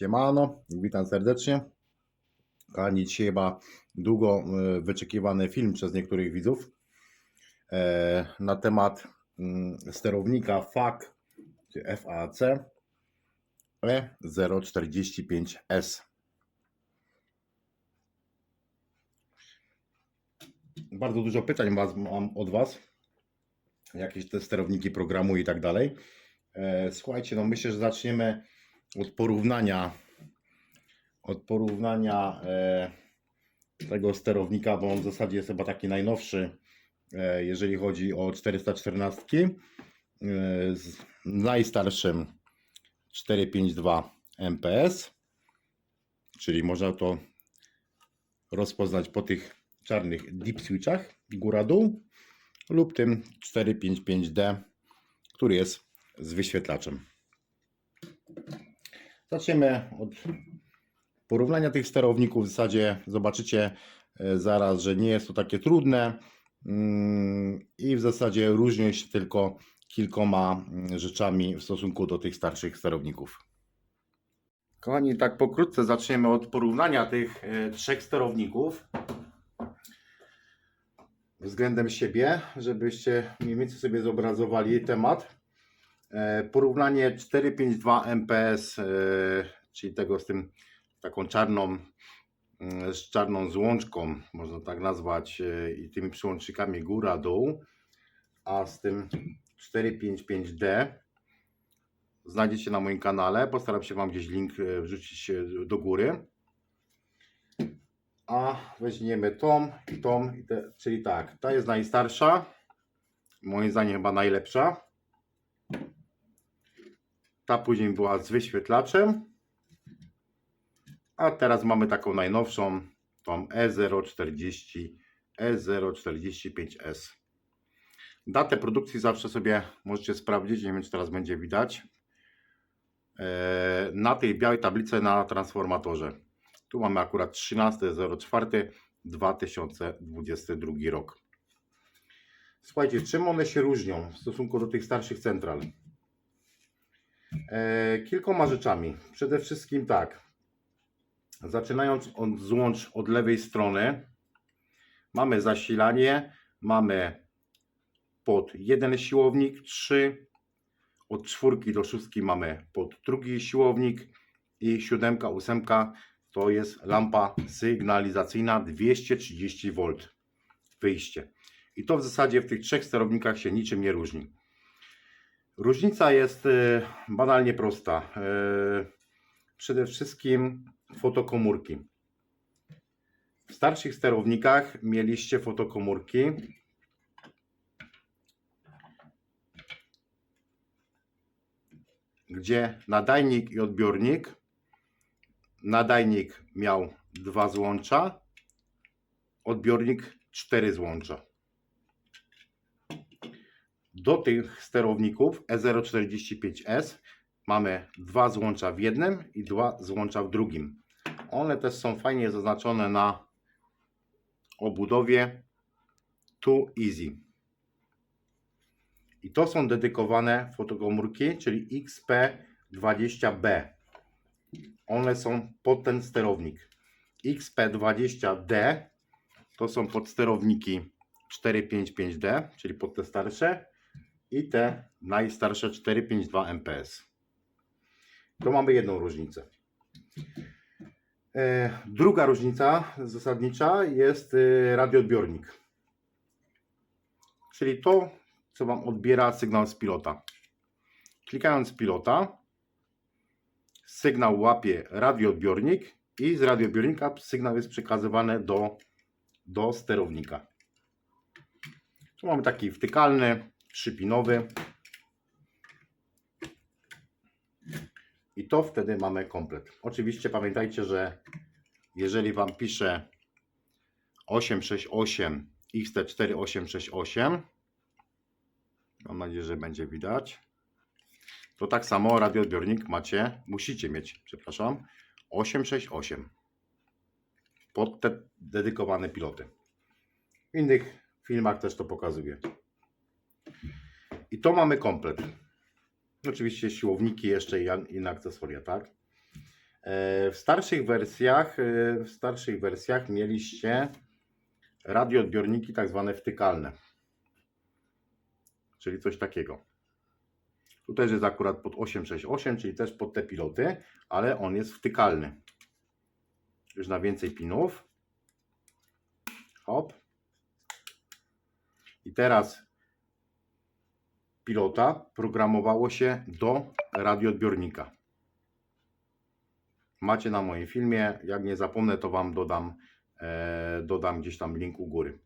Siemano, witam serdecznie. Kochani, dzisiaj chyba długo e, wyczekiwany film przez niektórych widzów e, na temat mm, sterownika FAC, czy FAC E045S. Bardzo dużo pytań mam od Was. Jakieś te sterowniki programu i tak dalej. E, Słuchajcie, no myślę, że zaczniemy od porównania od porównania e, tego sterownika, bo on w zasadzie jest chyba taki najnowszy, e, jeżeli chodzi o 414 e, z najstarszym 452 MPS, czyli można to rozpoznać po tych czarnych deep switchach góra-dół lub tym 455D, który jest z wyświetlaczem. Zaczniemy od porównania tych sterowników. W zasadzie zobaczycie e, zaraz, że nie jest to takie trudne mm, i w zasadzie różnią się tylko kilkoma mm, rzeczami w stosunku do tych starszych sterowników. Kochani, tak pokrótce zaczniemy od porównania tych e, trzech sterowników względem siebie, żebyście mniej więcej sobie zobrazowali temat. E, Porównanie 452 MPS, e, czyli tego z tym taką czarną, mm, z czarną złączką, można tak nazwać, e, i tymi przyłącznikami góra-dół, a z tym 455D znajdziecie na moim kanale. Postaram się Wam gdzieś link wrzucić do góry. A weźmiemy tą i tą, czyli tak, ta jest najstarsza, moim zdaniem chyba najlepsza. Ta później była z wyświetlaczem. A teraz mamy taką najnowszą, tą E E040, E045S. Datę produkcji zawsze sobie możecie sprawdzić, nie wiem czy teraz będzie widać. E, Na tej białej tablicy na transformatorze. Tu mamy akurat 13.04.2022 rok. Słuchajcie, czym one się różnią w stosunku do tych starszych central? E, kilkoma rzeczami. Przede wszystkim tak. Zaczynając od złącz od lewej strony, mamy zasilanie, mamy pod jeden siłownik 3, od czwórki do szóstki mamy pod drugi siłownik i siódemka, ósemka to jest lampa sygnalizacyjna 230 V wyjście. I to w zasadzie w tych trzech sterownikach się niczym nie różni. Różnica jest e, banalnie prosta. E, Przede wszystkim fotokomórki. W starszych sterownikach mieliście fotokomórki. Gdzie nadajnik i odbiornik. Nadajnik miał dwa złącza, odbiornik cztery złącza. Do tych sterowników E E045S mamy dwa złącza w jednym i dwa złącza w drugim. One też są fajnie zaznaczone na obudowie Too Easy. I to są dedykowane fotokomórki, czyli XP20B. One są pod ten sterownik. XP20D to są podsterowniki 455D, czyli pod te starsze i te najstarsze 452 MPS. To mamy jedną różnicę. E, Druga różnica zasadnicza jest e, radioodbiornik. Czyli to, co Wam odbiera sygnał z pilota. Klikając pilota, sygnał łapie radioodbiornik i z radioodbiornika sygnał jest przekazywany do, do sterownika. Tu mamy taki wtykalny, trzypinowy. I to wtedy mamy komplet. Oczywiście pamiętajcie, że jeżeli Wam piszę 868 XT4868, mam nadzieję, że będzie widać, to tak samo radioodbiornik macie, musicie mieć, przepraszam, 868 pod te dedykowane piloty. W innych filmach też to pokazuję. I to mamy komplet. Oczywiście siłowniki jeszcze i inne akcesoria, tak? E, W starszych wersjach, e, w starszych wersjach mieliście radioodbiorniki tak zwane wtykalne. Czyli coś takiego. Tu też jest akurat pod 868, czyli też pod te piloty, ale on jest wtykalny. Już na więcej pinów. Hop. I teraz pilota programowało się do radioodbiornika. Macie na moim filmie. Jak nie zapomnę, to Wam dodam, e, dodam gdzieś tam link u góry.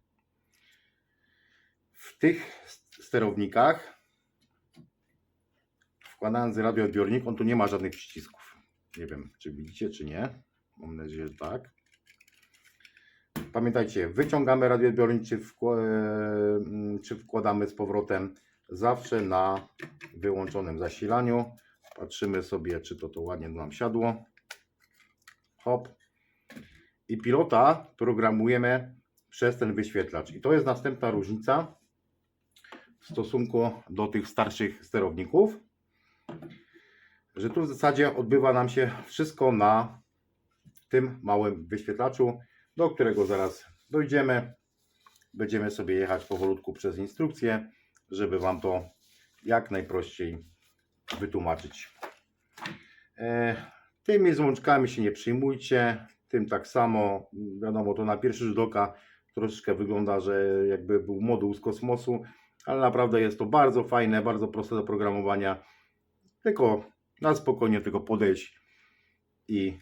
W tych sterownikach, wkładając radioodbiornik, on tu nie ma żadnych przycisków. Nie wiem, czy widzicie, czy nie. Mam nadzieję, że tak. Pamiętajcie, wyciągamy radioodbiornik, czy, e, wkładamy z powrotem zawsze na wyłączonym zasilaniu. Patrzymy sobie, czy to to ładnie nam siadło. Hop. I pilota programujemy przez ten wyświetlacz. I to jest następna różnica w stosunku do tych starszych sterowników, że tu w zasadzie odbywa nam się wszystko na tym małym wyświetlaczu, do którego zaraz dojdziemy. Będziemy sobie jechać powolutku przez instrukcję, żeby Wam to jak najprościej wytłumaczyć. E, tymi złączkami się nie przyjmujcie. Tym tak samo, wiadomo, to na pierwszy rzut oka troszeczkę wygląda, że jakby był moduł z kosmosu, ale naprawdę jest to bardzo fajne, bardzo proste do programowania. Tylko na spokojnie tylko podejść i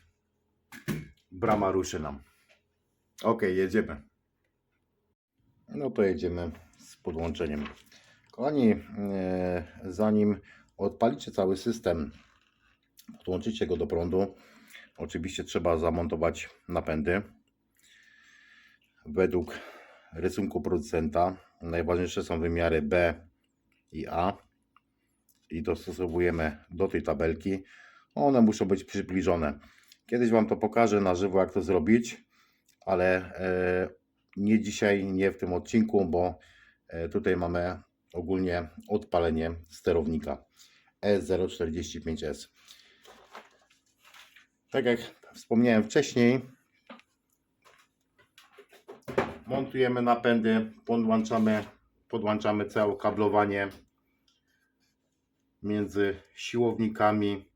brama ruszy nam. Ok, jedziemy. No to jedziemy z podłączeniem. Kochani, e, zanim odpalicie cały system, podłączycie go do prądu, oczywiście trzeba zamontować napędy. Według rysunku producenta najważniejsze są wymiary B i A i dostosowujemy do tej tabelki. One muszą być przybliżone. Kiedyś Wam to pokażę na żywo, jak to zrobić, ale e, nie dzisiaj, nie w tym odcinku, bo e, tutaj mamy ogólnie odpalenie sterownika E E045S. Tak jak wspomniałem wcześniej, montujemy napędy, podłączamy, podłączamy całe kablowanie między siłownikami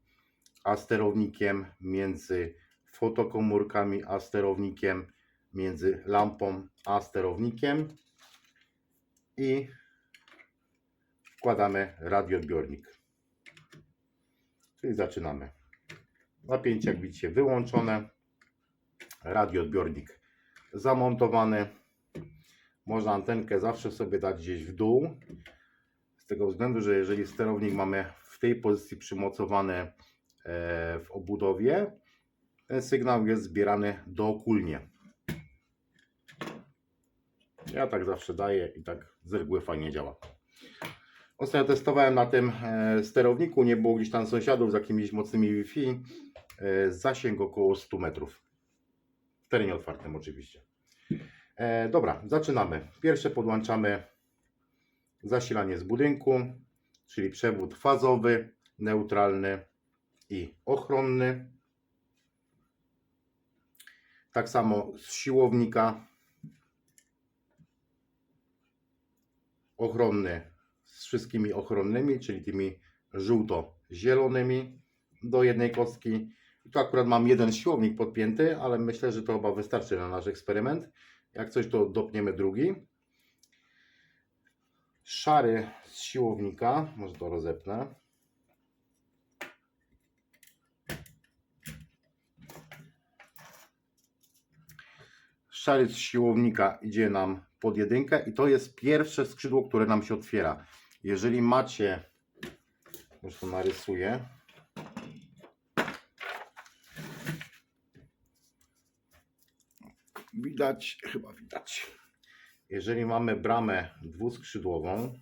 a sterownikiem, między fotokomórkami a sterownikiem, między lampą a sterownikiem i wkładamy radioodbiornik. Czyli zaczynamy. Napięcie jak widzicie wyłączone. Radioodbiornik zamontowany. Można antenkę zawsze sobie dać gdzieś w dół. Z tego względu, że jeżeli sterownik mamy w tej pozycji przymocowany e, w obudowie, ten sygnał jest zbierany dookólnie. Ja tak zawsze daję i tak z reguły fajnie działa. Ostatnio testowałem na tym e, sterowniku, nie było gdzieś tam sąsiadów z jakimiś mocnymi Wi-Fi. E, zasięg około 100 metrów. W terenie otwartym oczywiście. E, dobra, zaczynamy. Pierwsze podłączamy zasilanie z budynku, czyli przewód fazowy, neutralny i ochronny. Tak samo z siłownika. Ochronny wszystkimi ochronnymi, czyli tymi żółto-zielonymi do jednej kostki. I tu akurat mam jeden siłownik podpięty, ale myślę, że to chyba wystarczy na nasz eksperyment. Jak coś, to dopniemy drugi. Szary z siłownika, może to rozepnę. Szary z siłownika idzie nam pod jedynkę i to jest pierwsze skrzydło, które nam się otwiera. Jeżeli macie, już to narysuję. Widać, chyba widać. Jeżeli mamy bramę dwuskrzydłową,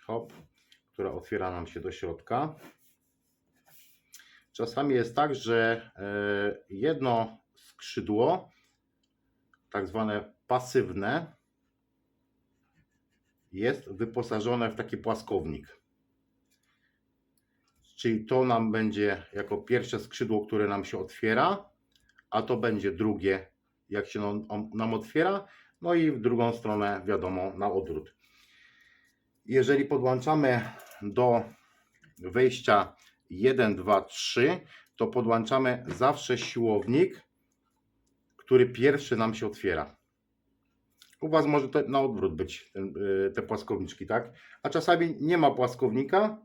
hop, która otwiera nam się do środka. Czasami jest tak, że e, jedno skrzydło, tak zwane pasywne, jest wyposażone w taki płaskownik. czyli to nam będzie jako pierwsze skrzydło, które nam się otwiera, a to będzie drugie, jak się nam otwiera, no i w drugą stronę, wiadomo, na odwrót. Jeżeli podłączamy do wejścia 1, 2, 3, to podłączamy zawsze siłownik, który pierwszy nam się otwiera. U Was może to na odwrót być ten, y, te płaskowniczki, tak? A czasami nie ma płaskownika,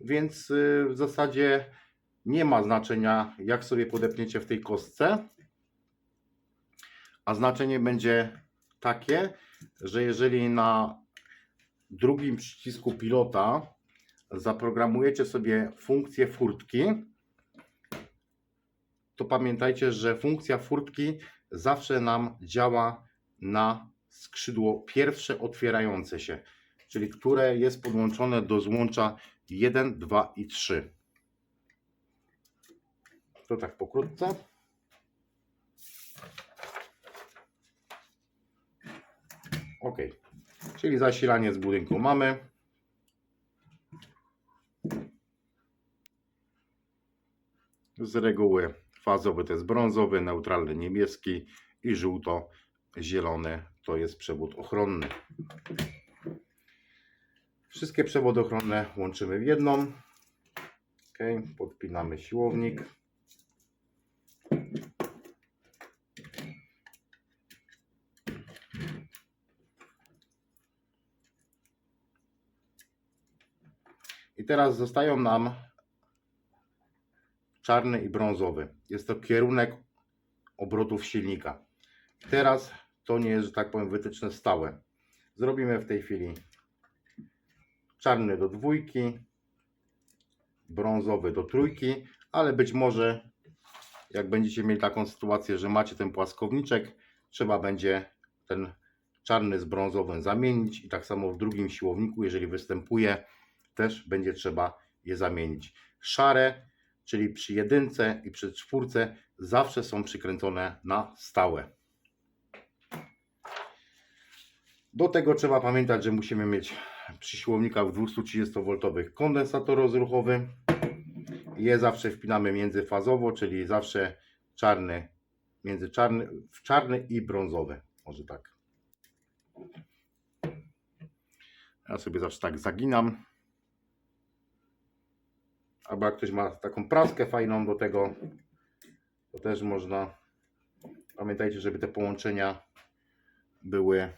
więc y, w zasadzie nie ma znaczenia, jak sobie podepniecie w tej kostce. A znaczenie będzie takie, że jeżeli na drugim przycisku pilota zaprogramujecie sobie funkcję furtki, to pamiętajcie, że funkcja furtki zawsze nam działa na skrzydło pierwsze otwierające się, czyli które jest podłączone do złącza 1, 2 i 3. To tak pokrótce. Ok, czyli zasilanie z budynku mamy. Z reguły fazowy to jest brązowy, neutralny niebieski i żółto-zielony to jest przewód ochronny. Wszystkie przewody ochronne łączymy w jedną. Ok, podpinamy siłownik. I teraz zostają nam czarny i brązowy. Jest to kierunek obrotów silnika. Teraz to nie jest, że tak powiem, wytyczne stałe. Zrobimy w tej chwili czarny do dwójki, brązowy do trójki, ale być może jak będziecie mieli taką sytuację, że macie ten płaskowniczek, trzeba będzie ten czarny z brązowym zamienić i tak samo w drugim siłowniku, jeżeli występuje, też będzie trzeba je zamienić. Szare, czyli przy jedynce i przy czwórce zawsze są przykręcone na stałe. Do tego trzeba pamiętać, że musimy mieć przy siłownikach 230V kondensator rozruchowy. Je zawsze wpinamy międzyfazowo, czyli zawsze czarny, między czarny, w czarny i brązowy. Może tak. Ja sobie zawsze tak zaginam. Albo jak ktoś ma taką praskę fajną do tego, to też można. Pamiętajcie, żeby te połączenia były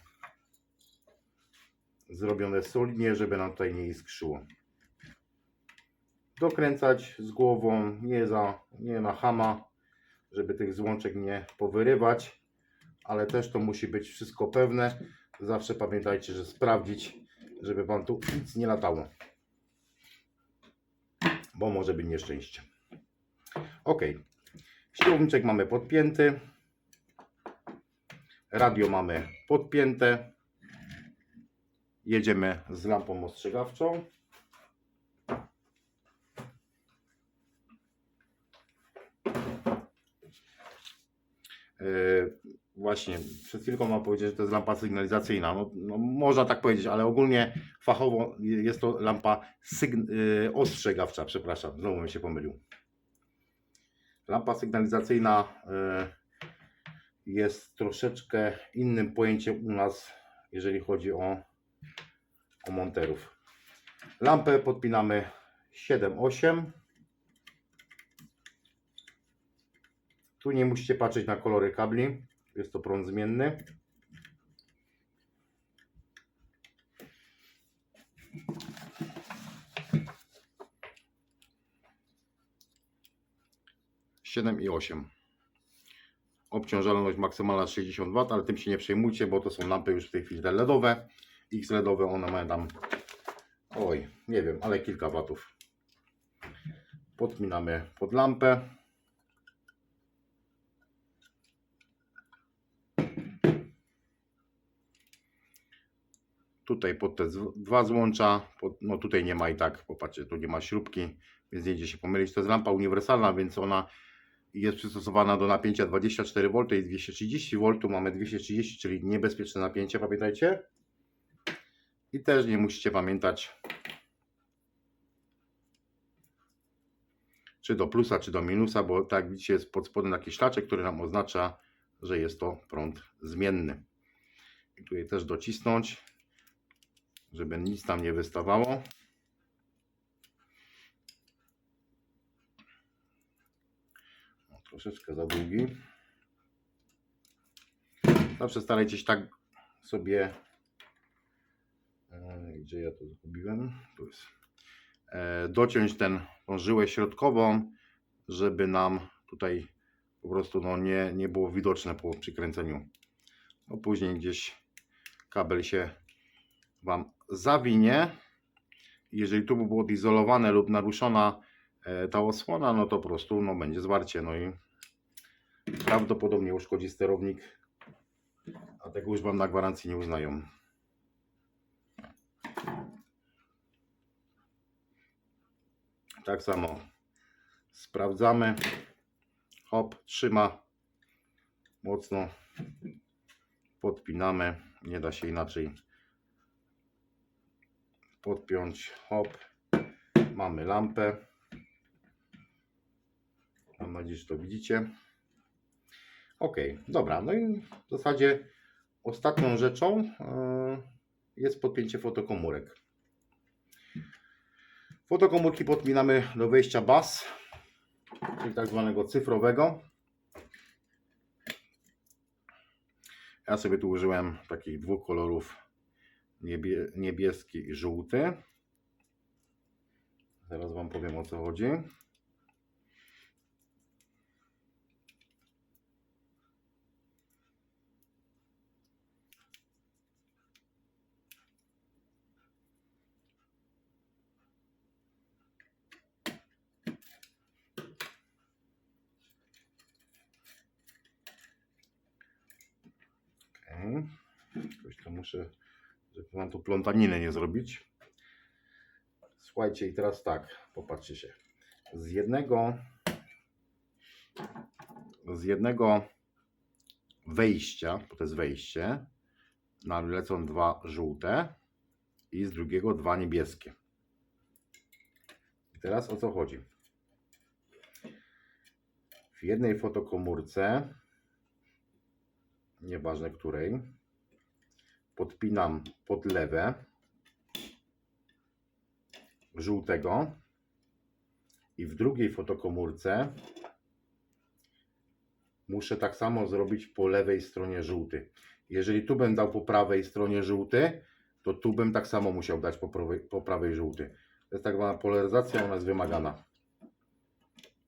zrobione solidnie, żeby nam tutaj nie iskrzyło. Dokręcać z głową, nie, za, nie na hama, żeby tych złączek nie powyrywać, ale też to musi być wszystko pewne. Zawsze pamiętajcie, że sprawdzić, żeby Wam tu nic nie latało, bo może być nieszczęście. Ok, siłowniczek mamy podpięty, radio mamy podpięte, jedziemy z lampą ostrzegawczą. Właśnie, przed chwilką mam powiedzieć, że to jest lampa sygnalizacyjna. No, no, można tak powiedzieć, ale ogólnie fachowo jest to lampa sygn- yy, ostrzegawcza, przepraszam, znowu mi się pomylił. Lampa sygnalizacyjna yy, jest troszeczkę innym pojęciem u nas, jeżeli chodzi o o monterów. Lampę podpinamy 7-8. Tu nie musicie patrzeć na kolory kabli. Jest to prąd zmienny. Siedem i 8. Obciążalność maksymalna 60 W, ale tym się nie przejmujcie, bo to są lampy już w tej chwili LEDowe. X LEDowe, one mają tam, oj, nie wiem, ale kilka watów. Podpinamy pod lampę. Tutaj pod te dwa złącza, pod, no tutaj nie ma i tak, popatrzcie, tu nie ma śrubki, więc nie idzie się pomylić. To jest lampa uniwersalna, więc ona jest przystosowana do napięcia 24V i 230V. Mamy 230, czyli niebezpieczne napięcie, pamiętajcie. I też nie musicie pamiętać, czy do plusa, czy do minusa, bo tak widzicie jest pod spodem taki szlaczek, który nam oznacza, że jest to prąd zmienny. I tutaj też docisnąć, żeby nic tam nie wystawało. No, troszeczkę za długi. Zawsze starajcie się tak sobie. e, Gdzie ja to zgubiłem? Tu jest. E, Dociąć ten, tą żyłę środkową, żeby nam tutaj po prostu no, nie, nie było widoczne po przykręceniu. No, później gdzieś kabel się Wam zawinie. Jeżeli tu by było odizolowane lub naruszona e, ta osłona, no to po prostu no, będzie zwarcie. No i prawdopodobnie uszkodzi sterownik, a tego już Wam na gwarancji nie uznają. Tak samo sprawdzamy. Hop, trzyma mocno. Podpinamy. Nie da się inaczej podpiąć. Hop. Mamy lampę. Mam nadzieję, że to widzicie. Ok, dobra. No i w zasadzie ostatnią rzeczą yy, jest podpięcie fotokomórek. Fotokomórki podpinamy do wejścia bus, czyli tak zwanego cyfrowego. Ja sobie tu użyłem takich dwóch kolorów niebie, niebieski i żółty. Zaraz Wam powiem o co chodzi. Jakoś to muszę, żeby Wam tu plątaninę nie zrobić. Słuchajcie, i teraz tak, popatrzcie się. Z jednego z jednego wejścia, bo to jest wejście, nam lecą dwa żółte i z drugiego dwa niebieskie. I teraz o co chodzi? W jednej fotokomórce, nieważne której, podpinam pod lewe żółtego i w drugiej fotokomórce muszę tak samo zrobić po lewej stronie żółty. Jeżeli tu bym dał po prawej stronie żółty, to tu bym tak samo musiał dać po prawej, po prawej żółty. To jest tak zwana polaryzacja, ona jest wymagana.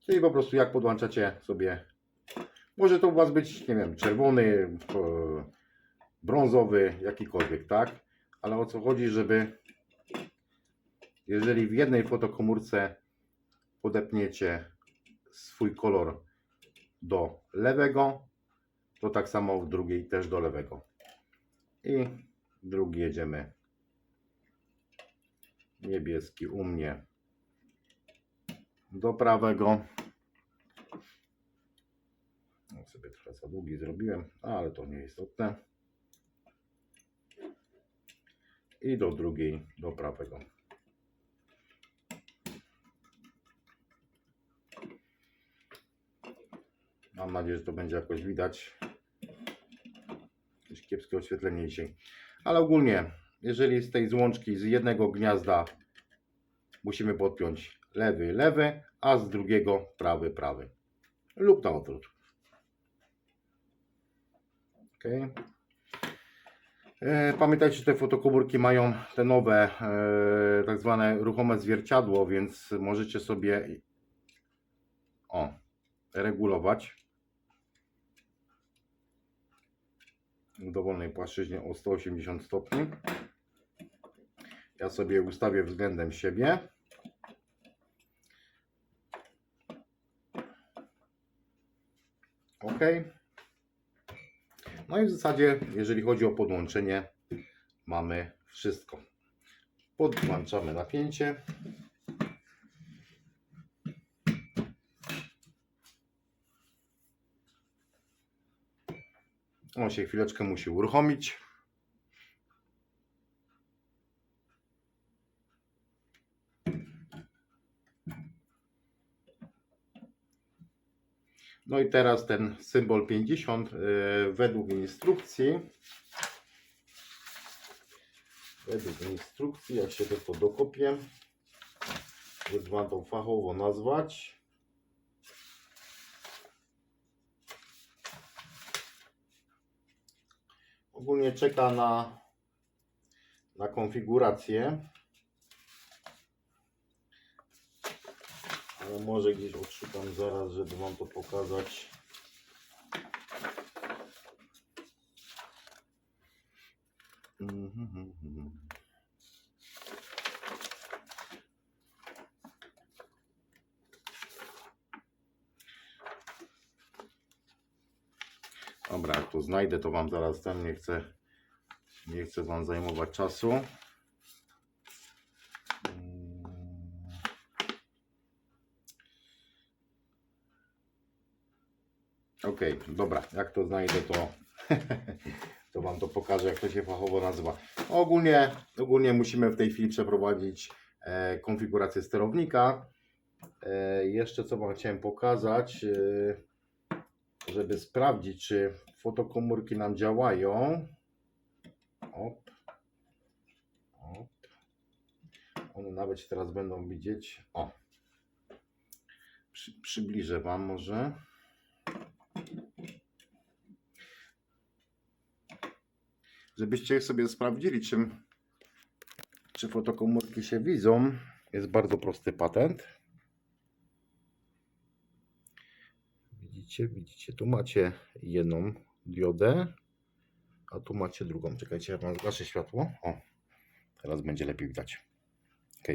Czyli po prostu jak podłączacie sobie, może to u Was być, nie wiem, czerwony, brązowy, jakikolwiek, tak? Ale o co chodzi, żeby jeżeli w jednej fotokomórce podepniecie swój kolor do lewego, to tak samo w drugiej też do lewego. I drugi jedziemy niebieski u mnie do prawego. No sobie trochę za długi zrobiłem, ale to nie istotne. I do drugiej, do prawego. Mam nadzieję, że to będzie jakoś widać. Jakieś kiepskie oświetlenie dzisiaj. Ale ogólnie, jeżeli z tej złączki z jednego gniazda musimy podpiąć lewy, lewy, a z drugiego prawy, prawy. Lub na odwrót. Ok. E, Pamiętajcie, że te fotokomórki mają te nowe, e, tak zwane ruchome zwierciadło, więc możecie sobie o, regulować w dowolnej płaszczyźnie o 180 stopni. Ja sobie ustawię względem siebie. OK. No i w zasadzie, jeżeli chodzi o podłączenie, mamy wszystko. Podłączamy napięcie. On się chwileczkę musi uruchomić. No i teraz ten symbol 50 e, według instrukcji. Według instrukcji, jak się to dokopię, żeby Wam to fachowo nazwać. Ogólnie czeka na, na konfigurację. Ale może gdzieś odszukam zaraz, żeby Wam to pokazać. Mhm. Dobra, jak to znajdę, to Wam zaraz ten nie chcę, nie chcę Wam zajmować czasu. Ok, dobra, jak to znajdę, to, to Wam to pokażę, jak to się fachowo nazywa. Ogólnie, ogólnie musimy w tej chwili przeprowadzić e, konfigurację sterownika. E, jeszcze co Wam chciałem pokazać, e, żeby sprawdzić, czy fotokomórki nam działają. Op. Op. One nawet się teraz będą widzieć. O. Przy, przybliżę Wam może. Żebyście sobie sprawdzili, czym, czy fotokomórki się widzą, jest bardzo prosty patent. Widzicie, widzicie, tu macie jedną diodę, a tu macie drugą. Czekajcie, ja wam zgaszę światło. O, teraz będzie lepiej widać. Ok.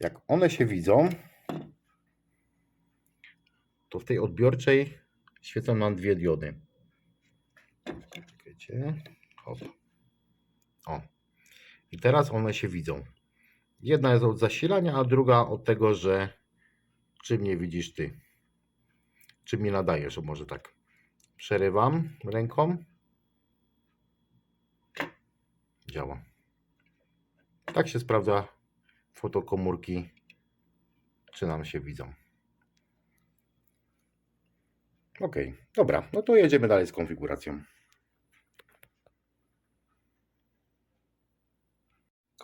Jak one się widzą, to w tej odbiorczej świecą nam dwie diody. Czekajcie. Hop. O. I teraz one się widzą. Jedna jest od zasilania, a druga od tego, że czym nie widzisz ty. Czym nie nadajesz, o może tak. Przerywam ręką. Działa. Tak się sprawdza fotokomórki, czy nam się widzą. Ok, dobra, no to jedziemy dalej z konfiguracją.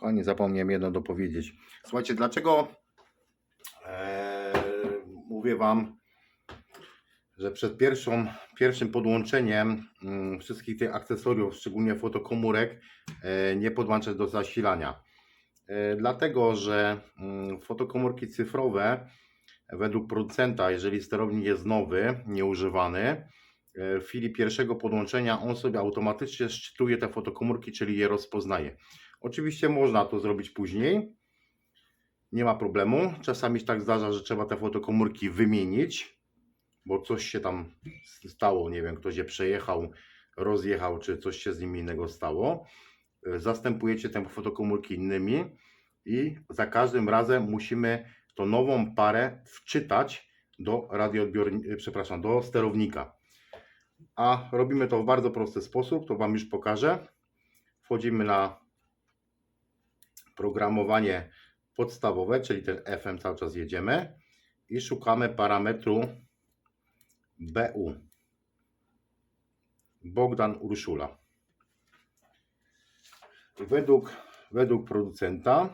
Kochani, zapomniałem jedno dopowiedzieć. Słuchajcie, dlaczego e, mówię Wam, że przed pierwszą, pierwszym podłączeniem mm, wszystkich tych akcesoriów, szczególnie fotokomórek, e, nie podłączać do zasilania. E, dlatego, że mm, fotokomórki cyfrowe według producenta, jeżeli sterownik jest nowy, nieużywany, w chwili pierwszego podłączenia on sobie automatycznie szczytuje te fotokomórki, czyli je rozpoznaje. Oczywiście można to zrobić później, nie ma problemu. Czasami się tak zdarza, że trzeba te fotokomórki wymienić, bo coś się tam stało, nie wiem, ktoś je przejechał, rozjechał, czy coś się z nimi innego stało. Zastępujecie te fotokomórki innymi i za każdym razem musimy tą nową parę wczytać do radioodbiornika, przepraszam, do sterownika. A robimy to w bardzo prosty sposób, to Wam już pokażę. Wchodzimy na programowanie podstawowe, czyli ten FM cały czas jedziemy i szukamy parametru BU. Bogdan Urszula. Według, według producenta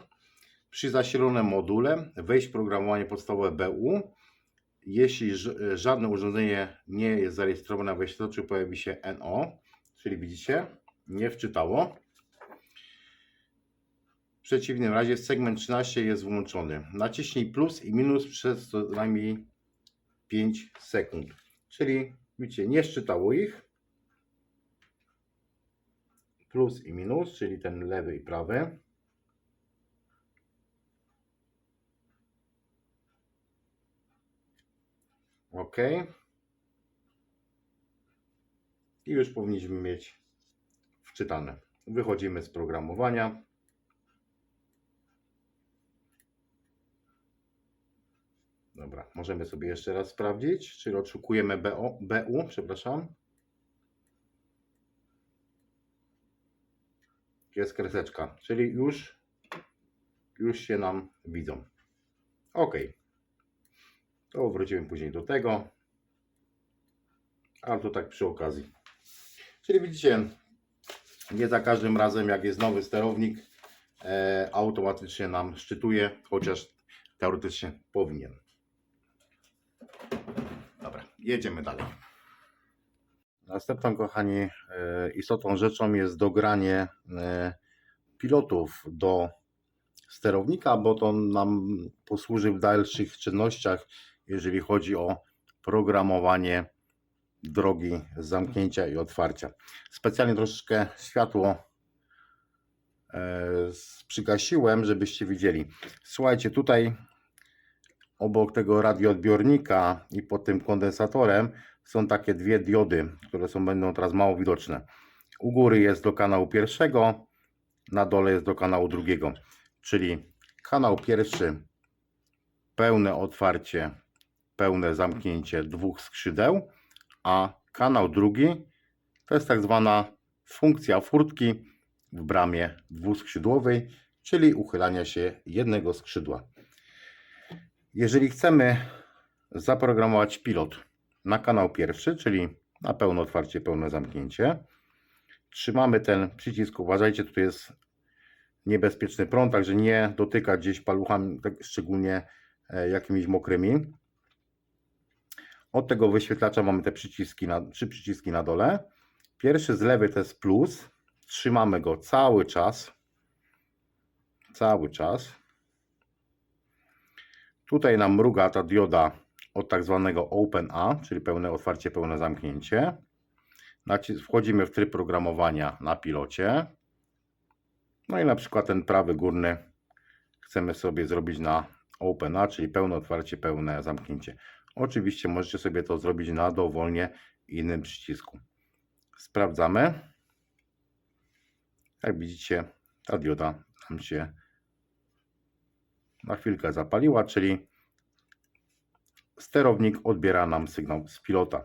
przy zasilonym module wejść w programowanie podstawowe BU. Jeśli żadne urządzenie nie jest zarejestrowane wejściu, to pojawi się NO, czyli widzicie, nie wczytało. W przeciwnym razie segment 13 jest włączony. Naciśnij plus i minus przez co najmniej 5 sekund. Czyli widzicie, nie szczytało ich. Plus i minus, czyli ten lewy i prawy. OK. I już powinniśmy mieć wczytane. Wychodzimy z programowania. Dobra, możemy sobie jeszcze raz sprawdzić, czyli odszukujemy BO, BU, przepraszam. Jest kreseczka, czyli już, już się nam widzą. OK. To wrócimy później do tego. A to tak przy okazji. Czyli widzicie, nie za każdym razem jak jest nowy sterownik, e, automatycznie nam szczytuje, chociaż teoretycznie powinien. Dobra, jedziemy dalej. Następną, kochani, e, istotną rzeczą jest dogranie e, pilotów do sterownika, bo to nam posłuży w dalszych czynnościach, jeżeli chodzi o programowanie drogi zamknięcia i otwarcia. Specjalnie troszeczkę światło e, przygasiłem, żebyście widzieli. Słuchajcie, tutaj obok tego radioodbiornika i pod tym kondensatorem są takie dwie diody, które są będą teraz mało widoczne. U góry jest do kanału pierwszego, na dole jest do kanału drugiego. Czyli kanał pierwszy pełne otwarcie, pełne zamknięcie dwóch skrzydeł, a kanał drugi to jest tak zwana funkcja furtki w bramie dwuskrzydłowej, czyli uchylania się jednego skrzydła. Jeżeli chcemy zaprogramować pilot na kanał pierwszy, czyli na pełne otwarcie, pełne zamknięcie, trzymamy ten przycisk. Uważajcie, tutaj jest niebezpieczny prąd, także nie dotykać gdzieś paluchami, tak szczególnie e, jakimiś mokrymi. Od tego wyświetlacza mamy te przyciski na, trzy przyciski na dole. Pierwszy z lewej to jest plus. Trzymamy go cały czas. Cały czas. Tutaj nam mruga ta dioda od tak zwanego Open A, czyli pełne otwarcie, pełne zamknięcie. Wchodzimy w tryb programowania na pilocie. No i na przykład ten prawy górny chcemy sobie zrobić na Open A, czyli pełne otwarcie, pełne zamknięcie. Oczywiście możecie sobie to zrobić na dowolnie innym przycisku. Sprawdzamy. Jak widzicie, ta dioda nam się na chwilkę zapaliła, czyli sterownik odbiera nam sygnał z pilota.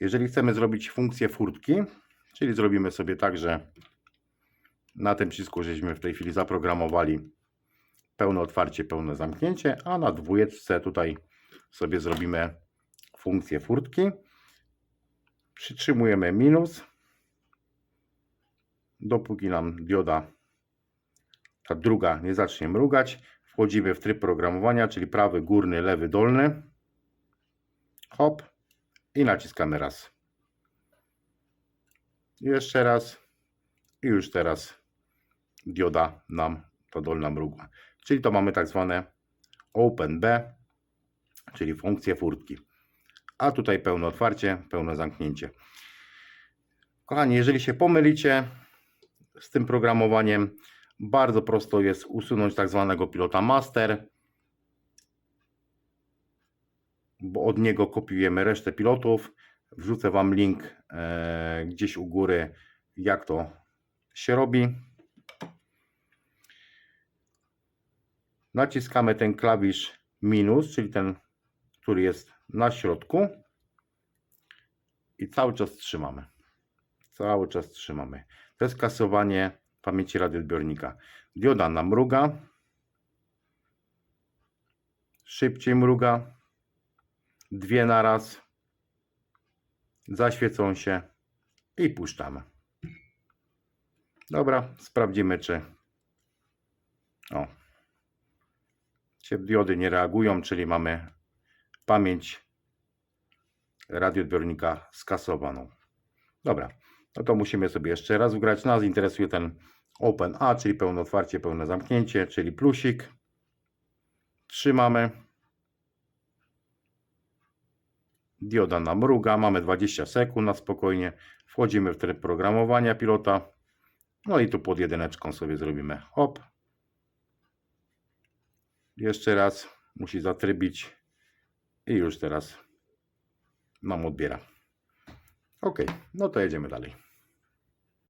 Jeżeli chcemy zrobić funkcję furtki, czyli zrobimy sobie tak, że na tym przycisku żeśmy w tej chwili zaprogramowali pełne otwarcie, pełne zamknięcie, a na dwójeczce tutaj sobie zrobimy funkcję furtki. Przytrzymujemy minus, dopóki nam dioda ta druga nie zacznie mrugać. Wchodzimy w tryb programowania, czyli prawy górny, lewy dolny. Hop i naciskamy raz. Jeszcze raz i już teraz dioda nam ta dolna mrugła. Czyli to mamy tak zwane Open B, czyli funkcję furtki. A tutaj pełne otwarcie, pełne zamknięcie. Kochani, jeżeli się pomylicie z tym programowaniem, bardzo prosto jest usunąć tak zwanego pilota master, bo od niego kopiujemy resztę pilotów. Wrzucę Wam link e, gdzieś u góry, jak to się robi. Naciskamy ten klawisz minus, czyli ten, który jest na środku i cały czas trzymamy. Cały czas trzymamy. To jest kasowanie pamięci radioodbiornika. Dioda nam mruga. Szybciej mruga. Dwie na raz. Zaświecą się i puszczamy. Dobra, sprawdzimy czy o, się diody nie reagują, czyli mamy pamięć radioodbiornika skasowaną. Dobra, no to musimy sobie jeszcze raz wgrać. Nas interesuje ten Open A, czyli pełne otwarcie, pełne zamknięcie, czyli plusik. Trzymamy. Dioda nam mruga, mamy 20 sekund na spokojnie. Wchodzimy w tryb programowania pilota. No i tu pod jedyneczką sobie zrobimy hop. Jeszcze raz musi zatrybić i już teraz nam odbiera. Ok, no to jedziemy dalej.